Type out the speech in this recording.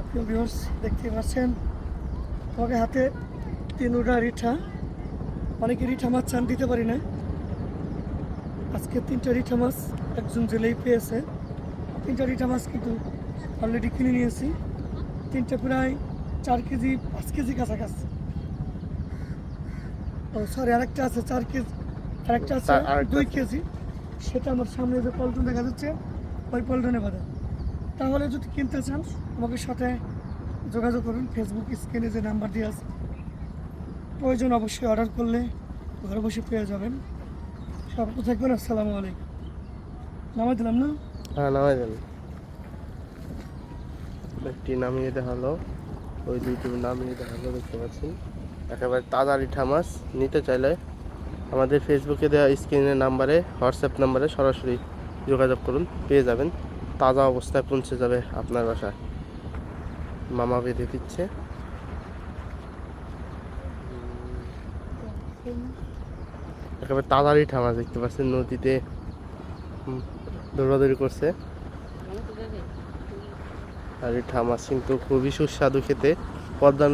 আপনি ভিউয়ার্স দেখতে পাচ্ছেন তোমাকে হাতে তিন উডা রিঠা। অনেকে রিঠা মাছ চান দিতে পারি না। আজকে তিনটা রিঠা মাছ একজন জেলেই পেয়েছে। তিনটা রিঠা মাছ কিন্তু অলরেডি কিনে নিয়েছি। তিনটা প্রায় চার কেজি পাঁচ কেজি কাছাকাছি। ও সরি আরেকটা আছে চার কেজি আরেকটা আছে দুই কেজি। সেটা আমার সামনে যে পল্টন দেখা যাচ্ছে ওই পল্টনে বাঁধা তাহলে যদি কিনতে চান, আমাকে সাথে যোগাযোগ করুন। ফেসবুক স্ক্রিনে যে নাম্বার দিয়ে আছে, প্রয়োজন অবশ্যই অর্ডার করলে ঘরে বসে পেয়ে যাবেন। সব তো থাকবেন, আসসালামু আলাইকুম। নামাই দিলাম না? হ্যাঁ নামাই দেন একটি নামিয়ে হলো ওই দুইটি নামিয়ে হলো দেখতে পাচ্ছেন। একেবারে তাজা রিঠা মাছ, নিতে চাইলে আমাদের ফেসবুকে দেওয়া স্ক্রিনের নাম্বারে হোয়াটসঅ্যাপ নাম্বারে সরাসরি যোগাযোগ করুন, পেয়ে যাবেন। তাজা অবস্থায় পৌঁছে যাবে আপনার বাসায়। মামা বেঁধে দিচ্ছে। একেবারে রিঠা মাছ দেখতে পাচ্ছেন, নদীতে দৌড়াদৌড়ি করছে। আর রিঠা মাছ কিন্তু খুবই সুস্বাদু খেতে। পদ্মা